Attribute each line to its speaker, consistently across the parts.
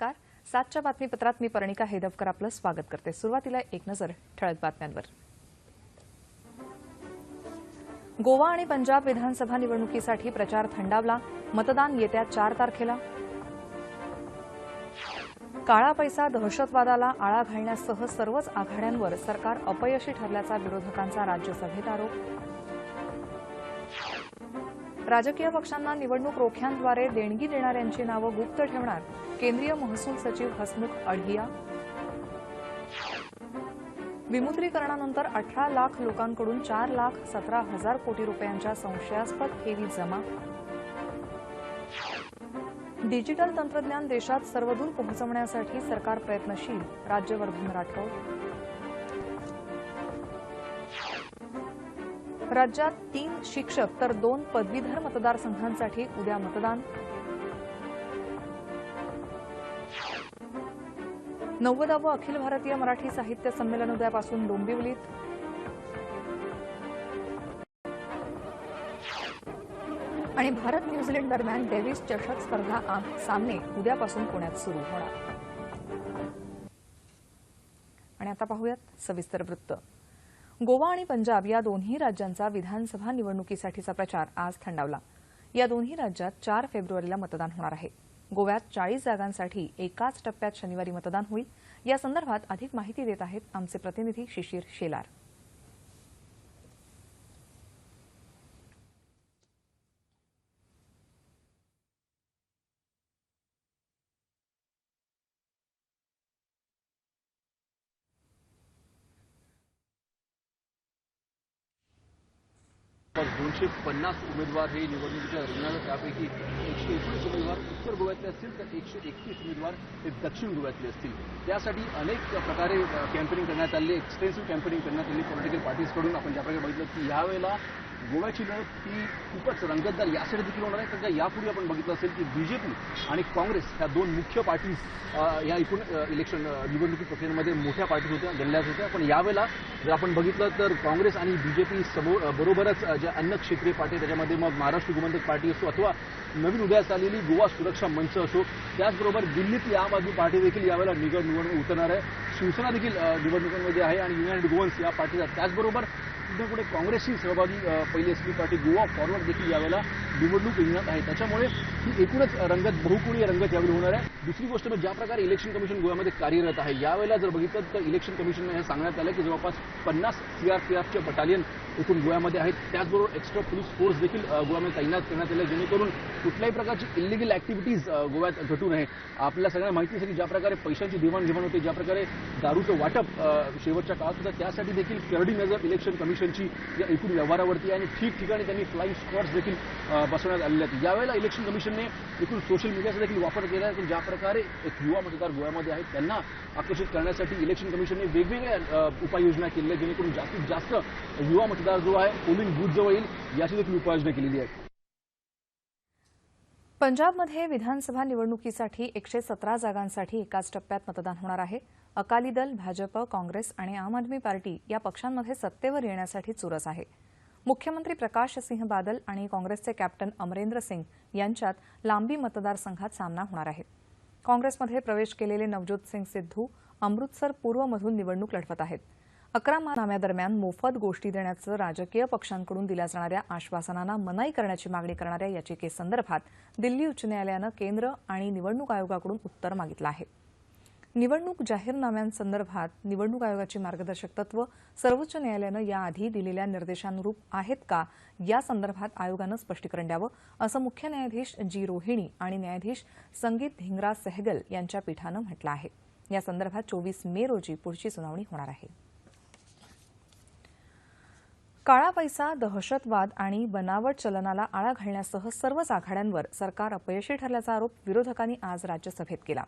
Speaker 1: नमस्कार. सातच्या बातमीपत्रात मी परणिका हेदवकर आपलं स्वागत करते. सुरुवातीला एक नजर ठळक बातम्यांवर. गोवा आणि पंजाब विधानसभा निवडणुकीसाठी प्रचार थंडावला. मतदान येत्या चार तारखेला. काळा पैसा दहशतवादाला आळा घालण्यासह सर्वच आघाड्यांवर सरकार अपयशी ठरल्याचा विरोधकांचा राज्यसभेत आरोप. राजकीय पक्षांना निवडणूक रोख्यांद्वारे देणगी देणाऱ्यांची नावं गुप्त ठेवणार केंद्रीय महसूल सचिव हसमुख अढिया. विमुद्रीकरणानंतर अठरा लाख लोकांकडून चार लाख सतरा हजार कोटी रुपयांच्या संशयास्पद ठेवी जमा. डिजिटल तंत्रज्ञान देशात सर्वदूर पोहोचवण्यासाठी सरकार प्रयत्नशील राज्यवर्धन राठोड. राज्यात तीन शिक्षक तर दोन पदवीधर मतदारसंघांसाठी उद्या मतदान. नव्वदावं अखिल भारतीय मराठी साहित्य संमेलन उद्यापासून डोंबिवलीत. आणि भारत न्यूझीलंड दरम्यान डेव्हिस चषक स्पर्धा सामने उद्यापासून पुण्यात सुरू होणार. आणि आता पाहूयात सविस्तर वृत्त. गोवा आणि पंजाब या दोन्ही राज्यांचा विधानसभा निवडणुकीसाठीचा प्रचार आज थंडावला. या दोन्ही राज्यात चार फेब्रुवारीला मतदान होणार आहे. गोव्यात चाळीस जागांसाठी एकाच टप्प्यात शनिवारी मतदान होईल. या संदर्भात अधिक माहिती देत आहेत आमचे प्रतिनिधी शिशिर शेलार.
Speaker 2: एकशे पन्नास उमेदवार हे निवडणुकीच्या रिंगणात त्यापैकी एकशे एकोणीस उमेदवार उत्तर गोव्यातले असतील तर एकशे एकतीस उमेदवार हे दक्षिण गोव्यातले असतील. त्यासाठी अनेक प्रकारे कॅम्पेनिंग करण्यात आली एक्सटेन्सिव्ह कॅम्पेनिंग करण्यात आली. पॉलिटिकल पार्टीजकडून आपण ज्याप्रकारे बघितलं की यावेळेला गोव्याची लढत ही खूपच रंगतदार यासाठी देखील होणार आहे. कारण का यापूर्वी आपण बघितलं असेल की बीजेपी आणि काँग्रेस ह्या दोन मुख्य पार्टीज या एकूण इलेक्शन निवडणुकी प्रक्रियेमध्ये मोठ्या पार्टीज होत्या गणल्या होत्या. पण यावेळेला जर आपण बघितलं तर काँग्रेस आणि बीजेपी समोर बरोबरच ज्या अन्य क्षेत्रीय पार्टी त्याच्यामध्ये मग महाराष्ट्र गोमंतक पार्टी असो अथवा नवीन उदयास आलेली गोवा सुरक्षा मंच असो त्याचबरोबर दिल्लीतली आम आदमी पार्टी देखील यावेळेला निवड निवडणूक उतरणार आहे. शिवसेना देखील निवडणुकांमध्ये आहे आणि युनायटेड गोवन्स या पार्टीचा. त्याचबरोबर कुठे कुठे सहभागी पहिली असलेली पार्टी गोवा फॉरवर्ड देखील यावेळेला निवडणूक रिंगणात आहे. त्याच्यामुळे ही एकूणच रंगत बहुकोणीय रंगत यावेळी होणार आहे. दुसरी गोष्ट म्हणजे ज्या प्रकारे इलेक्शन कमिशन गोव्यामध्ये कार्यरत आहे यावेळेला जर बघितलं तर इलेक्शन कमिशनने हे सांगण्यात आलं की जवळपास पन्नास सीआरपीएफचे बटालियन एकूण गोव्यामध्ये आहेत. त्याचबरोबर एक्स्ट्रा पोलीस फोर्स देखील गोव्यामध्ये तैनात करण्यात आले. जेणेकरून कुठल्याही प्रकारची इलिगल ऍक्टिव्हिटीज गोव्यात घटू नये. आपल्या सगळ्या माहिती असेल की ज्या प्रकारे पैशांची देवाणघेवाण होते ज्या प्रकारे दारूचं वाटप शेवटच्या काळात होतं त्यासाठी देखील करडी नजर इलेक्शन कमिशनची या एकूण व्यवहारावरती आहे. आणि ठिकठिकाणी त्यांनी फ्लाईंग स्क्वॉड्स देखील बसवण्यात आलेले आहेत. यावेळेला इलेक्शन कमिशनने एकूण सोशल मीडियाचा देखील वापर केला आहे. ज्या प्रकारे एक युवा मतदार गोव्यामध्ये आहेत त्यांना आकर्षित करण्यासाठी इलेक्शन कमिशनने वेगवेगळ्या उपाययोजना केलेल्या आहेत जेणेकरून जास्तीत जास्त युवा मतदार जो आहे पोलिंग बूथ जवळ येईल याची देखील उपाययोजना केलेली आहे.
Speaker 1: पंजाबमध्ये विधानसभा निवडणुकीसाठी एकशे सतरा जागांसाठी एकाच टप्प्यात मतदान होणार आहे. अकाली दल भाजप काँग्रेस आणि आम आदमी पार्टी या पक्षांमध्ये सत्तेवर येण्यासाठी चुरस आहे. मुख्यमंत्री प्रकाश सिंह बादल आणि काँग्रेसचे कॅप्टन अमरेंद्र सिंग यांच्यात लांबी मतदारसंघात सामना होणार आहे. काँग्रेसमध्ये प्रवेश केलेले नवज्योत सिंग सिद्धू अमृतसर पूर्वमधून निवडणूक लढवत आहेत. अकरा नाम्यादरम्यान मोफत गोष्टी देण्याचं राजकीय पक्षांकडून दिल्या जाणाऱ्या आश्वासनांना मनाई करण्याची मागणी करणाऱ्या याचिकेसंदर्भात दिल्ली उच्च न्यायालयानं केंद्र आणि निवडणूक आयोगाकडून उत्तर मागितलं आहे. निवडणूक जाहीरनाम्यांसंदर्भात निवडणूक आयोगाची मार्गदर्शक तत्व सर्वोच्च न्यायालयानं याआधी दिलेल्या निर्देशानुरूप आहेत का? या संदर्भात आयोगानं स्पष्टीकरण द्यावं. असं मुख्य न्यायाधीश जी रोहिणी आणि न्यायाधीश संगीत धिंगरा सहगल यांच्या पीठानं म्हटलं आहे. या संदर्भात चोवीस मे रोजी पुढची सुनावणी होणार आहे. काळा पैसा दहशतवाद आणि बनावट चलनाला आळा घालण्यासह सर्वच आघाड्यांवर सरकार अपयशी ठरल्याचा आरोप विरोधकांनी आज राज्यसभेत केला.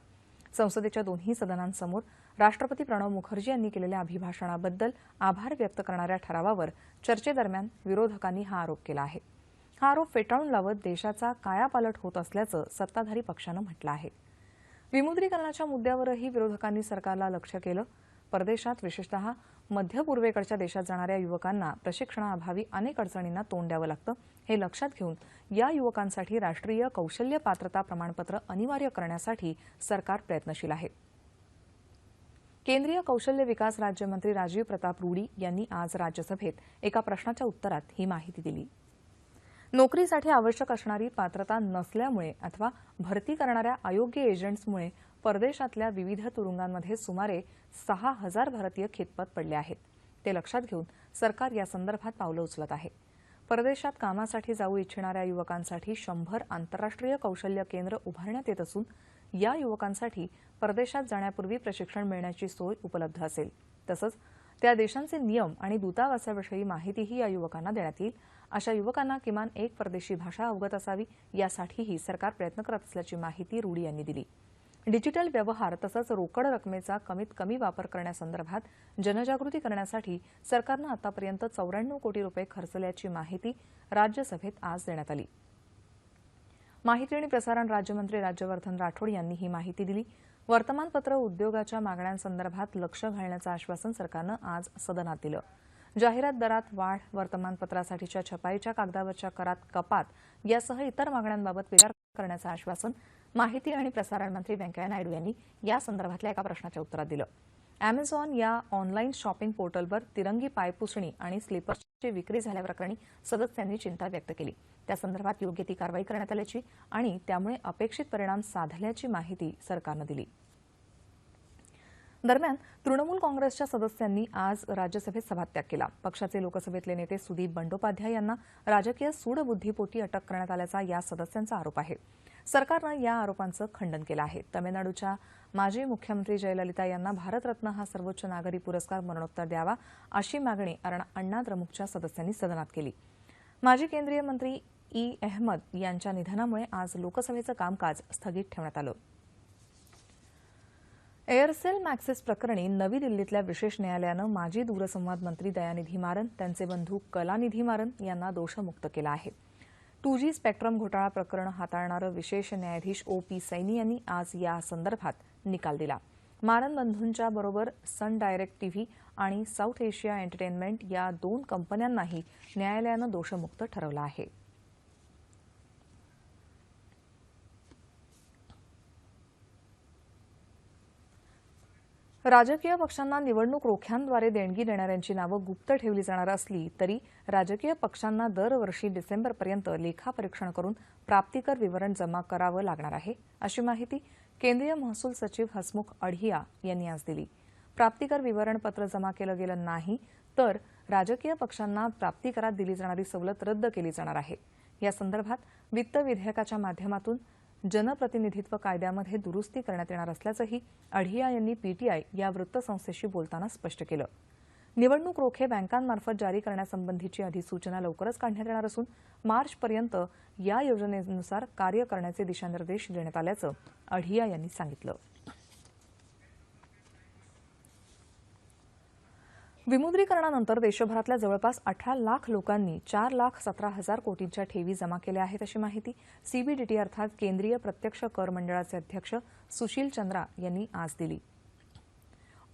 Speaker 1: संसदेच्या दोन्ही सदनांसमोर राष्ट्रपती प्रणव मुखर्जी यांनी केलेल्या अभिभाषणाबद्दल आभार व्यक्त करणाऱ्या ठरावावर चर्चेदरम्यान विरोधकांनी हा आरोप केला आहे. हा आरोप फेटाळून लावत देशाचा कायापालट होत असल्याचं सत्ताधारी पक्षानं म्हटलं आहे. विमुद्रीकरणाच्या मुद्द्यावरही विरोधकांनी सरकारला लक्ष केलं. परदेशात विशेषतः मध्य पूर्वेकडच्या देशात जाणाऱ्या युवकांना प्रशिक्षणाअभावी अनेक अडचणींना तोंड द्यावं लागतं. हे लक्षात घेऊन या युवकांसाठी राष्ट्रीय कौशल्य पात्रता प्रमाणपत्र अनिवार्य करण्यासाठी सरकार प्रयत्नशील आहे. केंद्रीय कौशल्य विकास राज्यमंत्री राजीव प्रताप रूडी यांनी आज राज्यसभेत एका प्रश्नाच्या उत्तरात ही माहिती दिली. नोकरीसाठी आवश्यक असणारी पात्रता नसल्यामुळे अथवा भरती करणाऱ्या अयोग्य एजंट्समुळे परदेशातल्या विविध तुरुंगांमध्ये सुमारे सहा हजार भारतीय खितपत पडले आहेत. ते लक्षात घेऊन सरकार या संदर्भात पावलं उचलत आहे. परदेशात कामासाठी जाऊ इच्छिणाऱ्या युवकांसाठी शंभर आंतरराष्ट्रीय कौशल्य केंद्र उभारण्यात येत असून या युवकांसाठी परदेशात जाण्यापूर्वी प्रशिक्षण मिळण्याची सोय उपलब्ध असेल. तसंच त्या देशांचे नियम आणि दूतावासाविषयी माहितीही या युवकांना देण्यात येईल. अशा युवकांना किमान एक परदेशी भाषा अवगत असावी यासाठीही सरकार प्रयत्न करत असल्याची माहिती रुडी यांनी दिली. डिजिटल व्यवहार तसंच रोकड रकमेचा कमीत कमी वापर करण्यासंदर्भात जनजागृती करण्यासाठी सरकारनं आतापर्यंत चौऱ्याण्णव कोटी रुपये खर्चल्याची माहिती राज्यसभेत आज देण्यात आली. माहिती आणि प्रसारण राज्यमंत्री राज्यवर्धन राठोड यांनी ही माहिती दिली. वर्तमानपत्र उद्योगाच्या मागण्यांसंदर्भात लक्ष घालण्याचं आश्वासन सरकारनं आज सदनात दिलं. जाहिरात दरात वाढ वर्तमानपत्रासाठीच्या छपाईच्या कागदावरच्या करात कपात यासह इतर मागण्यांबाबत विचार करण्याचं आश्वासन माहिती आणि प्रसारण मंत्री व्यंकय्या नायडू यांनी या संदर्भातल्या एका प्रश्नाच्या उत्तरात दिलं. अमेझॉन या ऑनलाईन शॉपिंग पोर्टलवर तिरंगी पायपुसणी आणि स्लीपर्सची विक्री झाल्याप्रकरणी सदस्यांनी चिंता व्यक्त केली. त्यासंदर्भात योग्य ती कारवाई करण्यात आल्याची आणि त्यामुळे अपेक्षित परिणाम साधल्याची माहिती सरकारनं दिली. दरम्यान तृणमूल काँग्रेसच्या सदस्यांनी आज राज्यसभेत सभात्याग केला. पक्षाचे लोकसभेतले नेते सुदीप बंडोपाध्याय यांना राजकीय सूडबुद्धीपोटी अटक करण्यात आल्याचा या सदस्यांचा आरोप आहे. सरकारनं या आरोपांचं खंडन केलं आहे. तमिळनाडूच्या माजी मुख्यमंत्री जयललिता यांना भारतरत्न हा सर्वोच्च नागरी पुरस्कार मरणोत्तर द्यावा अशी मागणी अण्णा अण्णा द्रमुकच्या सदस्यांनी सदनात केली. माजी केंद्रीय मंत्री ई. अहमद यांच्या निधनामुळे आज लोकसभेचं कामकाज स्थगित ठेवण्यात आलं. एअरसेल मॅक्सिस प्रकरणी नवी दिल्लीतल्या विशेष न्यायालयानं माजी दूरसंवाद मंत्री दयानिधी मारन त्यांचे बंधू कलानिधी मारन यांना दोषमुक्त केलं आहे. टू जी स्पेक्ट्रम घोटाळा प्रकरण हाताळणारं विशेष न्यायाधीश ओ पी सैनी यांनी आज या संदर्भात निकाल दिला. मारन बंधूंच्या बरोबर सन डायरेक्ट टीव्ही आणि साऊथ एशिया एंटरटेनमेंट या दोन कंपन्यांनाही न्यायालयानं दोषमुक्त ठरवलं आहे. राजकीय पक्षांना निवडणूक रोख्यांद्वारे देणगी देणाऱ्यांची नावं गुप्त ठेवली जाणार असली तरी राजकीय पक्षांना दरवर्षी डिसेंबरपर्यंत लेखापरीक्षण करून प्राप्तिकर विवरण जमा करावं लागणार आहे अशी माहिती केंद्रीय महसूल सचिव हसमुख अढिया यांनी आज दिली. प्राप्तिकर विवरणपत्र जमा केलं गेलं नाही तर राजकीय पक्षांना प्राप्तिकरात दिली जाणारी सवलत रद्द केली जाणार आहे. या संदर्भात वित्त विधेयकाच्या माध्यमातून जनप्रतिनिधित्व कायद्यामध्ये दुरुस्ती करण्यात येणार असल्याचंही अढिया यांनी पीटीआय या वृत्तसंस्थेशी बोलताना स्पष्ट केलं. निवडणूक रोखे बँकांमार्फत जारी करण्यासंबंधीची अधिसूचना लवकरच काढण्यात येणार असून मार्चपर्यंत या योजनेनुसार कार्य करण्याचे दिशानिर्देश देण्यात आल्याचं अढिया यांनी सांगितलं. विमुद्रीकरणानंतर देशभरातल्या जवळपास अठरा लाख लोकांनी चार लाख सतरा हजार कोटींच्या ठेवी जमा केल्या आहेत अशी माहिती सीबीडीटी अर्थात केंद्रीय प्रत्यक्ष कर मंडळाचे अध्यक्ष सुशील चंद्रा यांनी आज दिली.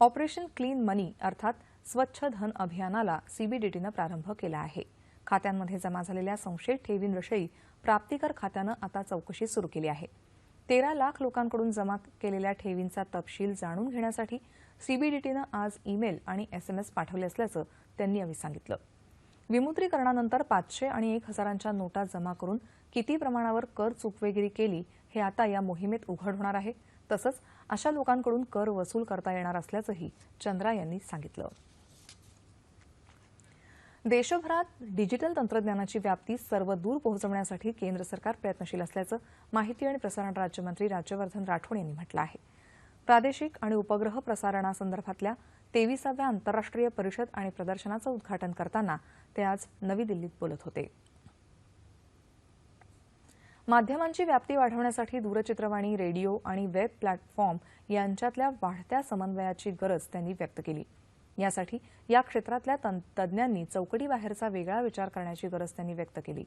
Speaker 1: ऑपरेशन क्लीन मनी अर्थात स्वच्छ धन अभियानाला सीबीडीटीनं प्रारंभ केला आहे. खात्यांमध्ये जमा झालेल्या संशयित ठेवींविषयी प्राप्तिकर खात्यानं आता चौकशी सुरू केली आहे. तेरा लाख लोकांकडून जमा केलेल्या ठेवींचा तपशील जाणून घेण्यासाठी सीबीडीटीनं आज ईमेल आणि एसएमएस पाठवले असल्याचं त्यांनी यावेळी सांगितलं. विमुद्रीकरणानंतर पाचशे आणि एक हजारांच्या नोटा जमा करून किती प्रमाणावर कर चुकवेगिरी केली हे आता या मोहिमेत उघड होणार आहे. तसंच अशा लोकांकडून कर वसूल करता येणार असल्याचंही चंद्रा यांनी सांगितलं. देशभरात डिजिटल तंत्रज्ञानाची व्याप्ती सर्व दूर पोहोचवण्यासाठी केंद्र सरकार प्रयत्नशील असल्याचं माहिती आणि प्रसारण राज्यमंत्री राज्यवर्धन राठोड यांनी म्हटलं आहे. प्रादेशिक आणि उपग्रह प्रसारणासंदर्भातल्या तेविसाव्या आंतरराष्ट्रीय परिषद आणि प्रदर्शनाचं उद्घाटन करताना ते आज नवी दिल्लीत बोलत होते. माध्यमांची व्याप्ती वाढवण्यासाठी दूरचित्रवाणी रेडिओ आणि वेब प्लॅटफॉर्म यांच्यातल्या वाढत्या समन्वयाची गरज त्यांनी व्यक्त केली. यासाठी या क्षेत्रातल्या तज्ज्ञांनी चौकटीबाहेरचा वेगळा विचार करण्याची गरज त्यांनी व्यक्त केली.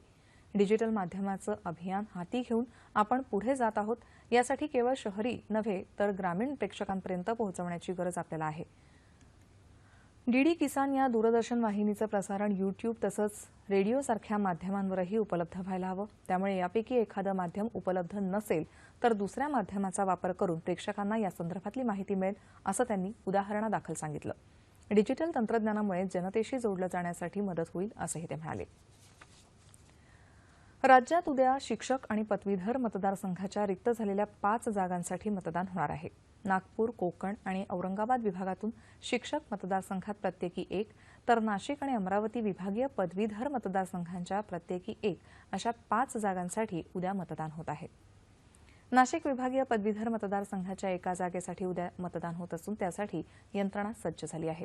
Speaker 1: डिजिटल माध्यमाचं अभियान हाती घेऊन आपण पुढे जात आहोत यासाठी केवळ शहरी नव्हे तर ग्रामीण प्रेक्षकांपर्यंत पोहोचवण्याची गरज आपल्याला आहे. डीडी किसान या दूरदर्शन वाहिनीचं प्रसारण यूट्यूब तसंच रेडिओसारख्या माध्यमांवरही उपलब्ध व्हायला हवं. त्यामुळे यापैकी एखादं माध्यम उपलब्ध नसेल तर दुसऱ्या माध्यमाचा वापर करून प्रेक्षकांना या संदर्भातली माहिती मिळेल असं त्यांनी उदाहरणादाखल सांगितलं. डिजिटल तंत्रज्ञानामुळे जनतेशी जोडलं जाण्यासाठी मदत होईल असंही ते म्हणाले. राज्यात उद्या शिक्षक आणि पदवीधर मतदारसंघाच्या रिक्त झालेल्या पाच जागांसाठी मतदान होणार आहे. नागपूर कोकण आणि औरंगाबाद विभागातून शिक्षक मतदारसंघात प्रत्येकी एक तर नाशिक आणि अमरावती विभागीय पदवीधर मतदारसंघांच्या प्रत्येकी एक अशा पाच जागांसाठी उद्या मतदान होत आहे. नाशिक विभागीय पदवीधर मतदारसंघाच्या एका जागेसाठी उद्या मतदान होत असून त्यासाठी यंत्रणा सज्ज झाली आहे.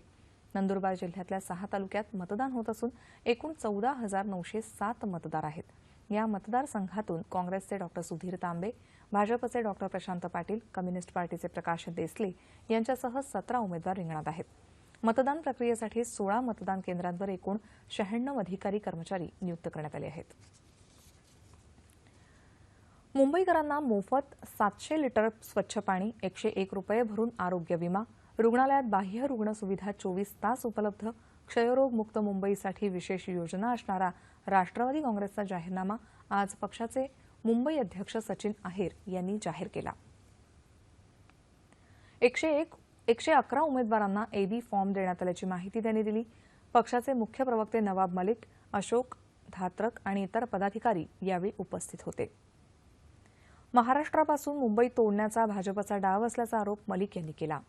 Speaker 1: नंदुरबार जिल्ह्यातल्या सहा तालुक्यात मतदान होत असून एकूण चौदा हजार नऊशे सात मतदार आहेत. या मतदारसंघातून काँग्रेसचे डॉक्टर सुधीर तांबे भाजपचे डॉक्टर प्रशांत पाटील कम्युनिस्ट पार्टीचे प्रकाश देसले यांच्यासह सतरा उमेदवार रिंगणात आहेत. मतदान प्रक्रियेसाठी सोळा मतदान केंद्रांवर एकूण शहाण्णव अधिकारी कर्मचारी नियुक्त करण्यात आले आहेत. मुंबईकरांना मोफत सातशे लिटर स्वच्छ पाणी एकशे एक रुपये भरून आरोग्य विमा रुग्णालयात बाह्य रुग्ण सुविधा चोवीस तास उपलब्ध क्षयरोग मुक्त मुंबईसाठी विशेष योजना असणारा राष्ट्रवादी काँग्रेसचा जाहीरनामा आज पक्षाचे मुंबई अध्यक्ष सचिन आहेर यांनी जाहीर केला. एकशे एक एकशे अकरा उमेदवारांना एबी फॉर्म देण्यात आल्याची माहिती त्यांनी दिली. पक्षाचे मुख्य प्रवक्ते नवाब मलिक अशोक धात्रक आणि इतर पदाधिकारी यावेळी उपस्थित होते. महाराष्ट्रापासून मुंबई तोडण्याचा भाजपचा डाव असल्याचा आरोप मलिक यांनी केला.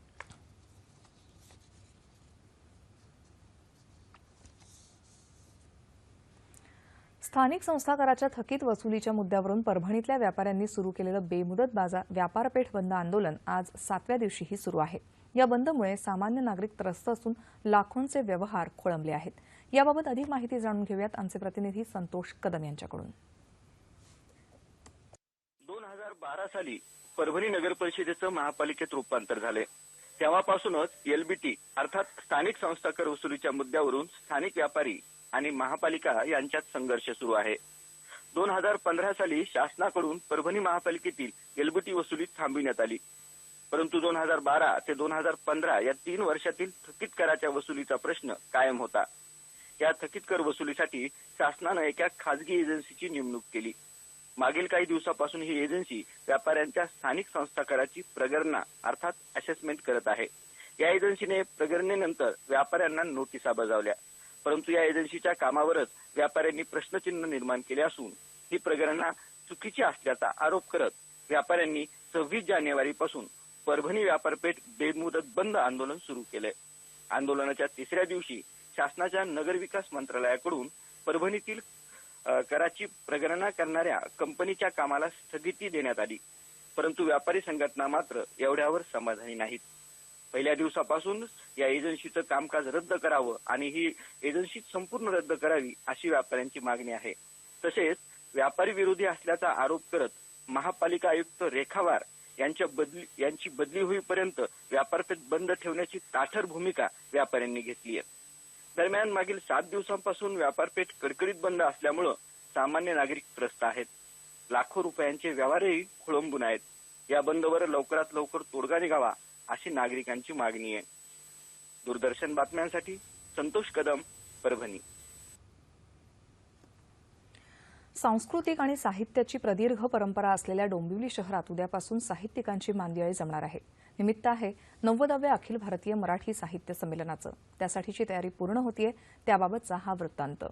Speaker 1: स्थानिक संस्था कराच्या थकीत वसुलीच्या मुद्द्यावरून परभणीतल्या व्यापाऱ्यांनी सुरू केलेलं बेमुदत बाजार व्यापारपेठ बंद आंदोलन आज सातव्या दिवशीही सुरू आहे. या बंदमुळे सामान्य नागरिक त्रस्त असून लाखोंचे व्यवहार खोळंबले आहेत. याबाबत अधिक माहिती जाणून घेऊयात आमचे प्रतिनिधी संतोष कदम यांच्याकडून.
Speaker 3: बारा साली परभणी नगर परिषदेचं महापालिकेत रुपांतर झाले. तेव्हापासूनच एलबीटी अर्थात स्थानिक संस्था कर वसुलीच्या मुद्द्यावरून स्थानिक व्यापारी आणि महापालिका यांच्यात संघर्ष सुरू आहे. दोन हजार पंधरा साली शासनाकडून परभणी महापालिकेतील एलबीटी वसुली थांबविण्यात आली. परंतु दोन हजार बारा ते दोन हजार पंधरा या तीन वर्षातील थकीत कराच्या वसुलीचा प्रश्न कायम होता. या थकीत कर वसुलीसाठी शासनानं एका खासगी एजन्सीची नेमणूक केली. मागील काही दिवसापासून ही एजन्सी व्यापाऱ्यांच्या स्थानिक संस्था कराची प्रगणना अर्थात असेसमेंट करत आहे. या एजन्सीने प्रगणनेनंतर व्यापाऱ्यांना नोटिसा बजावल्या. परंतु या एजन्सीच्या कामावरच व्यापाऱ्यांनी प्रश्नचिन्ह निर्माण केले असून ही प्रगणना चुकीची असल्याचा आरोप करत व्यापाऱ्यांनी सव्वीस जानेवारीपासून परभणी व्यापारपेठ बेमुदत बंद आंदोलन सुरू केलंय आंदोलनाच्या तिसऱ्या दिवशी शासनाच्या नगरविकास मंत्रालयाकडून परभणीतील कराची प्रगणना करणाऱ्या कंपनीच्या कामाला स्थगिती देण्यात आली. परंतु व्यापारी संघटना मात्र एवढ्यावर समाधानी नाहीत. पहिल्या दिवसापासून या एजन्सीचं कामकाज रद्द करावं आणि ही एजन्सी संपूर्ण रद्द करावी अशी व्यापाऱ्यांची मागणी आहे. तसेच व्यापारी विरोधी असल्याचा आरोप करत महापालिका आयुक्त रेखावार यांच्या बदली यांची बदली होईपर्यंत व्यापारपेठ बंद ठेवण्याची ताठर भूमिका व्यापाऱ्यांनी घेतली आहे. दरम्यान मागील सात दिवसांपासून व्यापारपेठ कडकडीत बंद असल्यामुळं सामान्य नागरिक त्रस्त आहेत. लाखो रुपयांचे व्यवहारही खोळंबून आहेत. या बंदवर लवकरात लवकर तोडगा निघावा अशी नागरिकांची मागणी आहे. दूरदर्शन बातम्यांसाठी संतोष कदम परभणी.
Speaker 1: सांस्कृतिक आणि साहित्याची प्रदीर्घ परंपरा असलेल्या डोंबिवली शहरात उद्यापासून साहित्यिकांची मांदियाळी जमणार आहे. निमित्त आहे नव्वदाव्या अखिल भारतीय मराठी साहित्य संमेलनाचं. त्यासाठीची तयारी पूर्ण होतीये त्याबाबतचा हा वृत्तांत.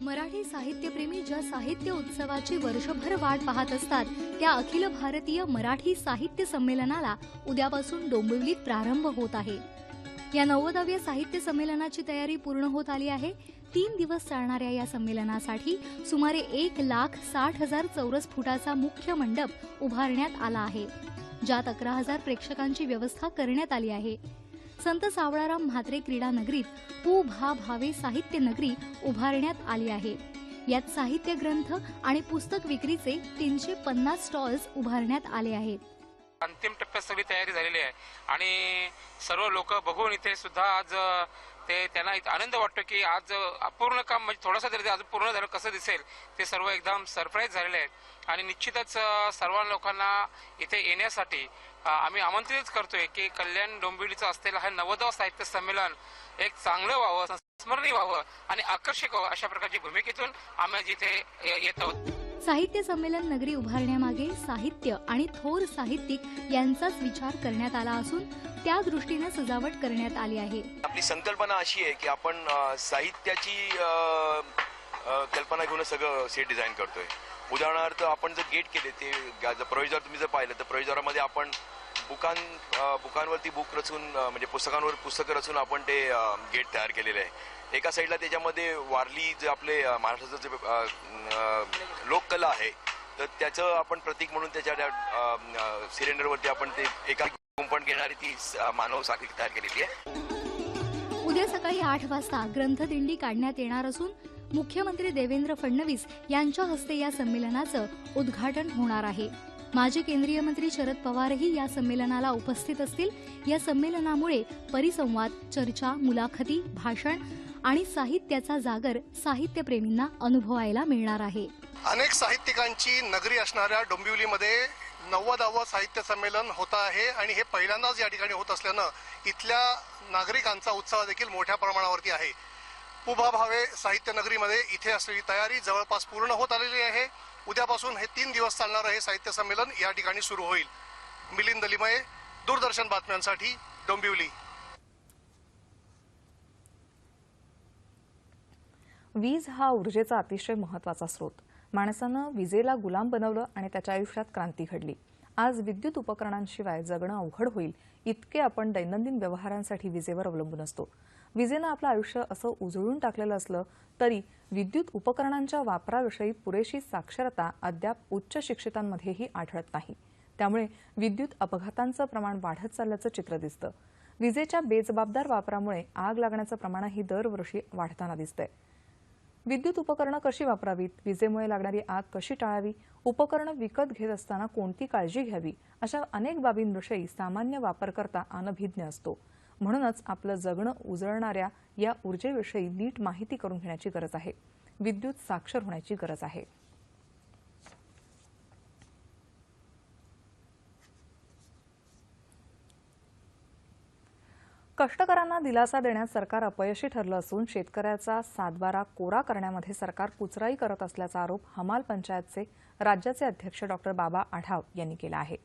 Speaker 4: मराठी साहित्यप्रेमी ज्या साहित्य उत्सवाची वर्षभर वाट पाहत असतात त्या अखिल भारतीय मराठी साहित्य संमेलनाला उद्यापासून डोंबिवलीत प्रारंभ होत आहे. या नव्वदाव्या साहित्य संमेलनाची तयारी पूर्ण होत आली आहे. तीन दिवस चालणाऱ्या या संमेलनासाठी सुमारे एक लाख साठ हजार चौरस फुटाचा मुख्य मंडप उभारण्यात आला आहे ज्यात अकरा हजार प्रेक्षकांची व्यवस्था करण्यात आली आहे. संत सावळाराम म्हात्रे क्रीडा नगरीत पू भा भावे साहित्य नगरी उभारण्यात आली आहे. यात साहित्य ग्रंथ आणि पुस्तक विक्रीचे तीनशे पन्नास स्टॉल्स उभारण्यात आले आहेत.
Speaker 5: अंतिम टप्प्यात सगळी तयारी झालेली आहे आणि सर्व लोक बघून इथे सुद्धा आज ते त्यांना आनंद वाटतो की आज अपूर्ण काम म्हणजे थोडंसं तरी आज पूर्ण झालं कसं दिसेल ते सर्व एकदम सरप्राईज झालेले आहेत. आणि निश्चितच सर्व लोकांना इथे येण्यासाठी आम्ही आमंत्रित करतोय की कल्याण डोंबिवलीचं असलेलं हे नवोदव साहित्य संमेलन एक चांगलं व्हावं संस्मरणीय व्हावं आणि आकर्षक व्हावं अशा प्रकारची भूमिकेतून आम्ही जिथे ये- येत आहोत.
Speaker 4: साहित्य संमेलन नगरी उभारण्यामागे साहित्य आणि थोर साहित्यिक यांचाच विचार करण्यात आला असून त्या दृष्टीने सजावट करण्यात आली आहे.
Speaker 6: आपली संकल्पना अशी आहे की आपण साहित्याची कल्पना घेऊन सगळं सेट डिझाईन करतोय. उदाहरणार्थ आपण जर गेट केले ते प्रवेशद्वार तुम्ही जर पाहिलं तर प्रवेशद्वारामध्ये आपण बुकां बुकांवरती बुक रचून म्हणजे पुस्तकांवर पुस्तकं रचून आपण ते गेट तयार केलेले आहे. एका साईडला त्याच्यामध्ये वारली जे आपले महाराष्ट्राचं जे लोककला आहे तर त्याचं आपण प्रतीक म्हणून त्याच्या सिलेंडरवरती आपण ते एका कुंपण घेणारी ती मानव साखळी तयार केलेली आहे.
Speaker 4: उद्या सकाळी आठ वाजता ग्रंथदिंडी काढण्यात येणार असून मुख्यमंत्री देवेंद्र फडणवीस यांच्या हस्ते या संमेलनाचं उद्घाटन होणार आहे. माजी केंद्रीय मंत्री शरद पवारही या संमेलनाला उपस्थित असतील. या संमेलनामुळे परिसंवाद चर्चा मुलाखती भाषण आणि साहित्याचा जागर साहित्यप्रेमींना अनुभवायला मिळणार आहे.
Speaker 7: अनेक साहित्यिकांची नगरी असणाऱ्या डोंबिवलीमध्ये नव्वदावं साहित्य संमेलन होत आहे आणि हे पहिल्यांदाच या ठिकाणी होत असल्यानं इथल्या नागरिकांचा उत्साह देखील मोठ्या प्रमाणावरती आहे. उभा भावे साहित्य नगरीमध्ये इथे असलेली तयारी जवळपास पूर्ण होत आलेली आहे. उद्यापासून हे तीन दिवस चालणारं हे साहित्य संमेलन या ठिकाणी सुरू होईल. मिलिंद लिमये दूरदर्शन बातम्यांसाठी डोंबिवली.
Speaker 1: वीज हा ऊर्जेचा अतिशय महत्त्वाचा स्रोत. माणसानं विजेला गुलाम बनवलं आणि त्याच्या आयुष्यात क्रांती घडली. आज विद्युत उपकरणांशिवाय जगणं अवघड होईल इतके आपण दैनंदिन व्यवहारांसाठी विजेवर अवलंबून असतो. विजेनं आपलं आयुष्य असं उजळून टाकलेलं असलं तरी विद्युत उपकरणांच्या वापराविषयी पुरेशी साक्षरता अद्याप उच्च शिक्षितांमध्येही आढळत नाही. त्यामुळे विद्युत अपघातांचं प्रमाण वाढत चालल्याचं चित्र दिसतं. विजेच्या बेजबाबदार वापरामुळे आग लागण्याचं प्रमाणही दरवर्षी वाढताना दिसतंय. विद्युत उपकरणं कशी वापरावीत? विजेमुळे लागणारी आग कशी टाळावी? उपकरणं विकत घेत असताना कोणती काळजी घ्यावी? अशा अनेक बाबींविषयी सामान्य वापरकर्ता अनभिज्ञ असतो. म्हणूनच आपलं जगणं उजळणाऱ्या या ऊर्जेविषयी नीट माहिती करून घेण्याची गरज आहे. विद्युत साक्षर होण्याची गरज आहे. कष्टकऱ्यांना दिलासा देण्यात सरकार अपयशी ठरलं असून शेतकऱ्याचा सातबारा कोरा करण्यामध्ये सरकार कुचराई करत असल्याचा आरोप हमाल पंचायतचे राज्याचे अध्यक्ष डॉक्टर बाबा आढाव यांनी केला आहे.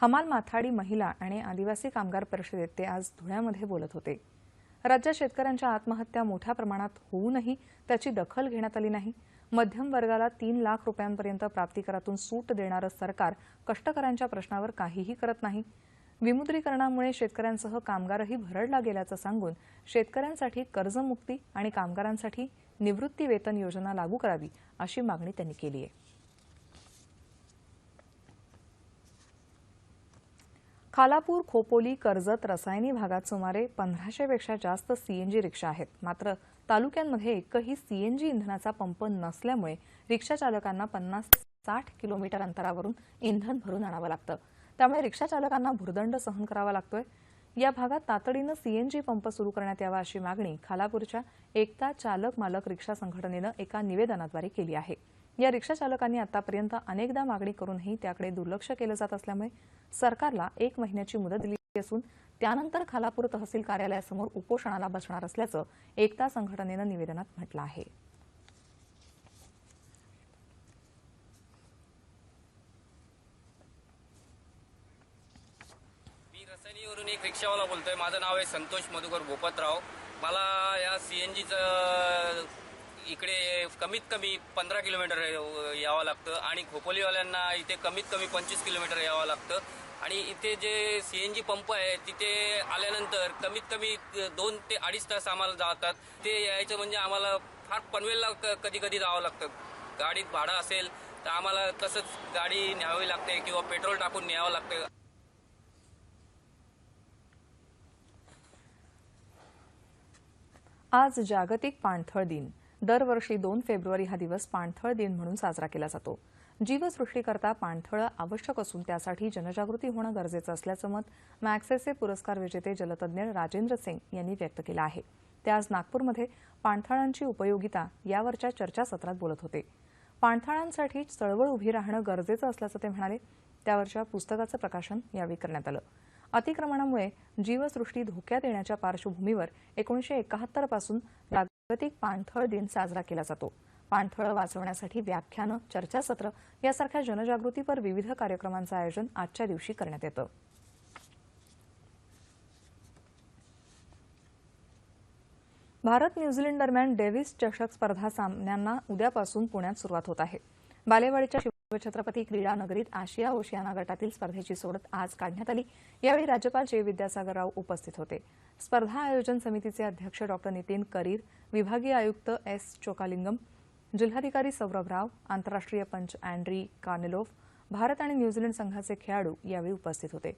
Speaker 1: हमाल माथाडी महिला आणि आदिवासी कामगार परिषदेत ते आज धुळ्यामध्ये बोलत होते. राज्यात शेतकऱ्यांच्या आत्महत्या मोठ्या प्रमाणात होऊनही त्याची दखल घेण्यात आली नाही. मध्यम वर्गाला तीन लाख रुपयांपर्यंत प्राप्तिकरातून सूट देणारं सरकार कष्टकऱ्यांच्या प्रश्नावर काहीही करत नाही. विमुद्रीकरणामुळे शेतकऱ्यांसह कामगारही भरडला गेल्याचं सांगून शेतकऱ्यांसाठी कर्जमुक्ती आणि कामगारांसाठी निवृत्ती वेतन योजना लागू करावी अशी मागणी त्यांनी केली आहे. खालापूर खोपोली कर्जत रसायनी भागात सुमारे पंधराशेपेक्षा जास्त सीएनजी रिक्षा आहेत. मात्र तालुक्यांमध्ये एकही सीएनजी इंधनाचा पंप नसल्यामुळे रिक्षा चालकांना पन्नास साठ किलोमीटर अंतरावरून इंधन भरून आणावं लागतं. त्यामुळे रिक्षा चालकांना भुर्दंड सहन करावा लागतोय. या भागात तातडीनं सीएनजी पंप सुरू करण्यात यावा अशी मागणी खालापूरच्या एकता चालक मालक रिक्षा संघटनेनं एका निवेदनाद्वारे केली आहे. या रिक्षा चालकांनी आतापर्यंत अनेकदा मागणी करूनही त्याकडे दुर्लक्ष केलं जात असल्यामुळे सरकारला एक महिन्याची मुदत दिली असून त्यानंतर खालापूर तहसील कार्यालयासमोर उपोषणाला बसणार असल्याचं एकता संघटनेनं निवेदनात म्हटलं आहे
Speaker 8: मी रसायनीवरून एक रिक्षावाला बोलतोय माझं नाव आहे संतोष मधुकर भोपतराव मला या सी एन जीचं इकडे कमीत कमी पंधरा किलोमीटर यावं लागतं आणि खोपोलीवाल्यांना इथे कमीत कमी पंचवीस किलोमीटर यावं लागतं. आणि इथे जे सी एन जी पंप आहे तिथे आल्यानंतर कमीत कमी दोन ते अडीच तास आम्हाला जातात. ते यायचं म्हणजे आम्हाला फार पनवेलला कधी कधी जावं लागतं. गाडीत भाडं असेल तर आम्हाला तसंच गाडी न्यावी लागते किंवा पेट्रोल टाकून न्यावं लागतं.
Speaker 1: आज जागतिक पाणथळ दिन. दरवर्षी दोन फेब्रुवारी हा दिवस पाणथळ दिन म्हणून साजरा केला जातो. जीवसृष्टीकरता पाणथळं आवश्यक असून त्यासाठी जनजागृती होणं गरजेचं असल्याचं मत मॅक्सेसे पुरस्कार विजेते जलतज्ञ राजेंद्र सिंग यांनी व्यक्त केलं आहे. ते आज नागपूरमध्ये पाणथळांची उपयोगिता यावरच्या चर्चासत्रात बोलत होते. पाणथळांसाठी चळवळ उभी राहणं गरजेचं असल्याचं ते म्हणाले. त्यावरच्या पुस्तकाचं प्रकाशन यावेळी करण्यात आलं. अतिक्रमणामुळे जीवसृष्टी धोक्यात येण्याच्या पार्श्वभूमीवर एकोणीशे एकाहत्तरपासून जागतिक पाणथळ दिन साजरा केला जातो. पाणथळ वाचवण्यासाठी व्याख्यानं चर्चासत्र यासारख्या जनजागृतीपर विविध कार्यक्रमांचं आयोजन आजच्या दिवशी करण्यात येतं. भारत न्यूझीलंड दरम्यान डेव्हिस चषक स्पर्धा सामन्यांना उद्यापासून पुण्यात सुरुवात होत आहे. बालेवाडीच्या शिवछत्रपती क्रीडा नगरीत आशिया ओशियाना गटातील स्पर्धेची सोडत आज काढण्यात आली. यावेळी राज्यपाल चे विद्यासागर राव उपस्थित होते. स्पर्धा आयोजन समितीचे अध्यक्ष डॉक्टर नितीन करीर विभागीय आयुक्त एस. चोकालिंगम जिल्हाधिकारी सौरभ राव आंतरराष्ट्रीय पंच अँड्री कार्नेलोफ भारत आणि न्यूझीलंड संघाचे खेळाडू यावेळी उपस्थित होते.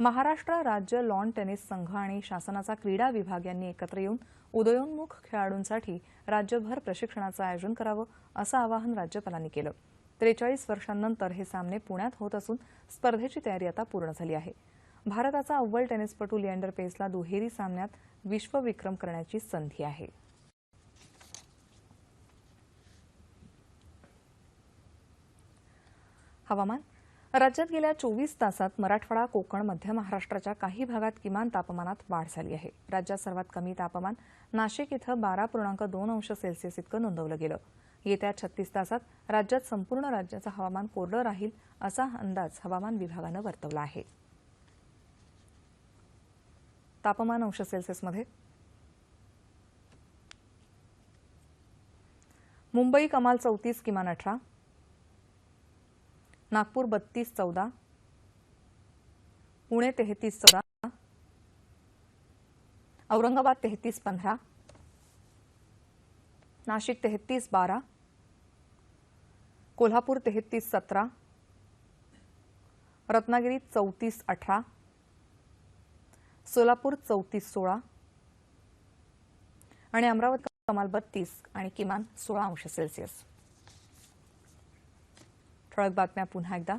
Speaker 1: महाराष्ट्र राज्य लॉन टेनिस संघ आणि शासनाचा क्रीडा विभाग यांनी एकत्र येऊन उदयोन्मुख खेळाडूंसाठी राज्यभर प्रशिक्षणाचं आयोजन करावं असं आवाहन राज्यपालांनी केलं. त्रेचाळीस वर्षांनंतर हे सामने पुण्यात होत असून स्पर्धेची तयारी आता पूर्ण झाली आहे. भारताचा अव्वल टेनिसपटू लिएंडर पेसला दुहेरी सामन्यात विश्वविक्रम करण्याची संधी आहे. हवामान राज्यात गेल्या चोवीस तासात मराठवाडा कोकण मध्य महाराष्ट्राच्या काही भागात किमान तापमानात वाढ झाली आहे. राज्यात सर्वात कमी तापमान नाशिक इथं बारा पूर्णांक दोन अंश सेल्सिअस इतकं नोंदवलं गेलं. येत्या छत्तीस तासात राज्यात संपूर्ण राज्याचं हवामान कोरडं राहील असा अंदाज हवामान विभागानं वर्तवला आहे. तापमान अंश सेल्सिअसमध्ये मुंबई कमाल चौतीस किमान अठरा. नागपूर बत्तीस चौदा. पुणे तेहतीस चौदा. औरंगाबाद तेहतीस पंधरा. नाशिक तेहतीस बारा. कोल्हापूर तेहतीस सतरा. रत्नागिरी चौतीस अठरा. सोलापूर चौतीस सोळा. आणि अमरावती कमाल बत्तीस आणि किमान सोळा अंश सेल्सिअस. ठळक बातम्या पुन्हा एकदा.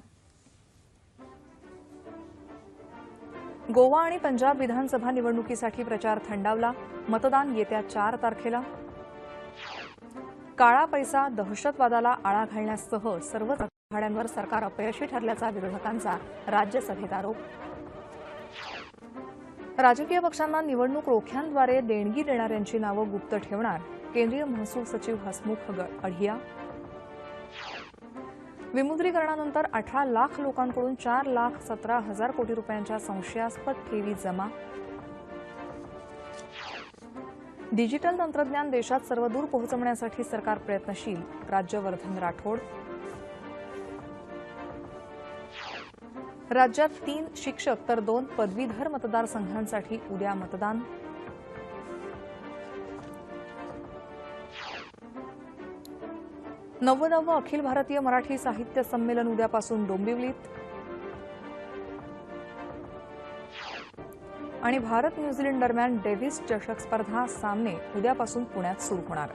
Speaker 1: गोवा आणि पंजाब विधानसभा निवडणुकीसाठी प्रचार थंडावला. मतदान येत्या चार तारखेला. काळा पैसा दहशतवादाला आळा घालण्यासह सर्व आघाड्यांवर सरकार अपयशी ठरल्याचा विरोधकांचा राज्यसभेत आरोप. राजकीय पक्षांना निवडणूक रोख्यांद्वारे देणगी देणाऱ्यांची नावं गुप्त ठेवणार केंद्रीय महसूल सचिव हसमुख अढिया. विमुद्रीकरणानंतर अठरा लाख लोकांकडून चार लाख सतरा हजार कोटी रुपयांच्या संशयास्पद ठेवी जमा. डिजिटल तंत्रज्ञान देशात सर्वदूर पोहोचवण्यासाठी सरकार प्रयत्नशील राज्यवर्धन राठोड. राज्यात तीन शिक्षक तर दोन पदवीधर मतदारसंघांसाठी उद्या मतदान. नव्वदावं अखिल भारतीय मराठी साहित्य संमेलन उद्यापासून डोंबिवलीत. आणि भारत न्यूझीलंड दरम्यान डेव्हिस चषक स्पर्धा सामने उद्यापासून पुण्यात सुरू होणार.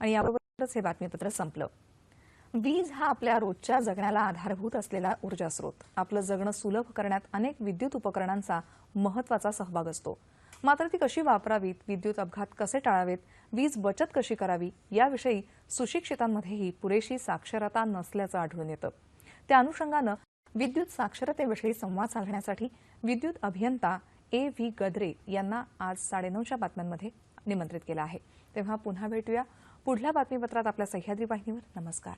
Speaker 1: आणि याबरोबरच हे बातमीपत्र संपलं. वीज हा आपल्या रोजच्या जगण्याला आधारभूत असलेला ऊर्जा स्रोत आपलं जगणं सुलभ करण्यात अनेक विद्युत उपकरणांचा महत्त्वाचा सहभाग असतो. मात्र ती कशी वापरावीत विद्युत अपघात कसे टाळावेत वीज बचत कशी करावी याविषयी सुशिक्षितांमध्येही पुरेशी साक्षरता नसल्याचं आढळून येतं. त्या अनुषंगानं विद्युत साक्षरतेविषयी संवाद साधण्यासाठी विद्युत अभियंता ए व्ही गद्रे यांना आज साडेनऊच्या बातम्यांमध्ये निमंत्रित केलं आहे. तेव्हा पुन्हा भेटूया. पुढल्या बातमीपत्रात आपल्या सह्याद्री वाहिनीवर. नमस्कार.